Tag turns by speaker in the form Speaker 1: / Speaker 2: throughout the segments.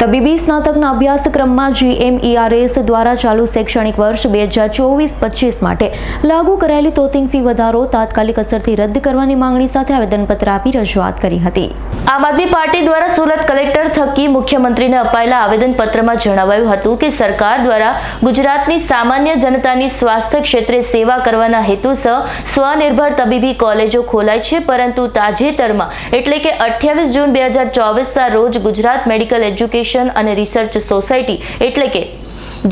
Speaker 1: તબીબી સ્નાતકના અભ્યાસક્રમમાં જીએમઈઆરએસ દ્વારા ચાલુ શૈક્ષણિક વર્ષ બે હજાર ચોવીસ પચીસ માટે લાગુ કરાયેલી તોતિંગ ફી વધારો તાત્કાલિક અસરથી રદ કરવાની માંગણી સાથે આવેદનપત્ર આપી રજૂઆત કરી હતી. આમ આદમી પાર્ટી દ્વારા સુરત કલેક્ટર થકી મુખ્યમંત્રીને અપાયેલા આવેદનપત્રમાં જણાવાયું હતું કે સરકાર દ્વારા ગુજરાતની સામાન્ય જનતાની સ્વાસ્થ્ય ક્ષેત્રે સેવા કરવાના હેતુસર સ્વનિર્ભર તબીબી કોલેજો ખોલાય છે, પરંતુ તાજેતરમાં એટલે કે અઠ્યાવીસ જૂન બે હજાર ચોવીસના રોજ Gujarat medical education and research society એટલે કે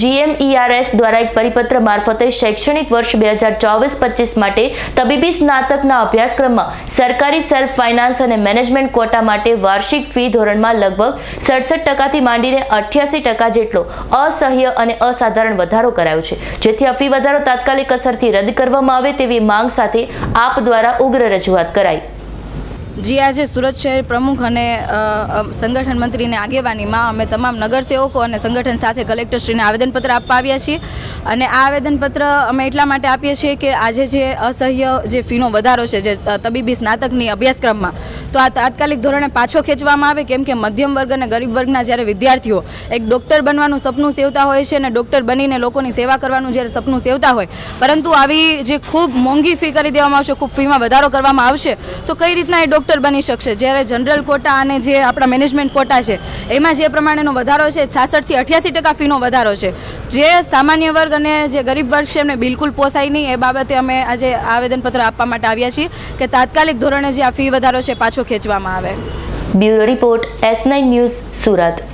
Speaker 1: જીએમઈઆરએસ દ્વારા એક પરિપત્ર મારફતે શૈક્ષણિક વર્ષ બે હજાર ચોવીસ પચીસ માટે તબીબી સ્નાતકના અભ્યાસક્રમમાં સરકારી સેલ્ફ ફાઇનાન્સ અને મેનેજમેન્ટ કોટા માટે વાર્ષિક ફી ધોરણમાં લગભગ સડસઠ ટકાથી માંડીને અઠ્યાસી ટકા જેટલો અસહ્ય અને અસાધારણ વધારો કરાયો છે. જેથી આ ફી વધારો તાત્કાલિક અસરથી રદ કરવામાં આવે તેવી માંગ સાથે આપ દ્વારા ઉગ્ર રજૂઆત કરાઈ.
Speaker 2: જે, આજે સુરત શહેર પ્રમુખ અને સંગઠન મંત્રીની આગેવાનીમાં અમે તમામ નગરસેવકો અને સંગઠન સાથે કલેક્ટરશ્રીને આવેદનપત્ર આપવા આવ્યા છીએ. અને આ આવેદનપત્ર અમે એટલા માટે આપીએ છીએ કે આજે જે અસહ્ય જે ફીનો વધારો છે, જે તબીબી સ્નાતકની અભ્યાસક્રમમાં, તો આ તાત્કાલિક ધોરણે પાછો ખેંચવામાં આવે, કેમ કે મધ્યમ વર્ગ અને ગરીબ વર્ગના જ્યારે વિદ્યાર્થીઓ એક ડૉક્ટર બનવાનું સપનું સેવતા હોય છે અને ડૉક્ટર બનીને લોકોની સેવા કરવાનું જ્યારે સપનું સેવતા હોય, પરંતુ આવી જે ખૂબ મોંઘી ફી કરી દેવામાં આવશે, ખૂબ ફીમાં વધારો કરવામાં આવશે, તો કઈ રીતના એ ડૉક્ટર બની શકશે. જ્યારે જનરલ કોટા અને જે આપણા મેનેજમેન્ટ કોટા છે, એમાં જે પ્રમાણેનો વધારો છે, છાસઠથી અઠ્યાસી ટકા ફીનો વધારો છે. જે સામાન્ય વર્ગ અને જે ગરીબ વર્ગ છે, એમને બિલકુલ પોસાય નહીં. એ બાબતે અમે આજે આવેદનપત્ર આપવા માટે આવ્યા છીએ કે તાત્કાલિક ધોરણે જે આ ફી વધારો છે, પાછો ખેંચવામાં આવે.
Speaker 1: Bureau report S nine news Surat.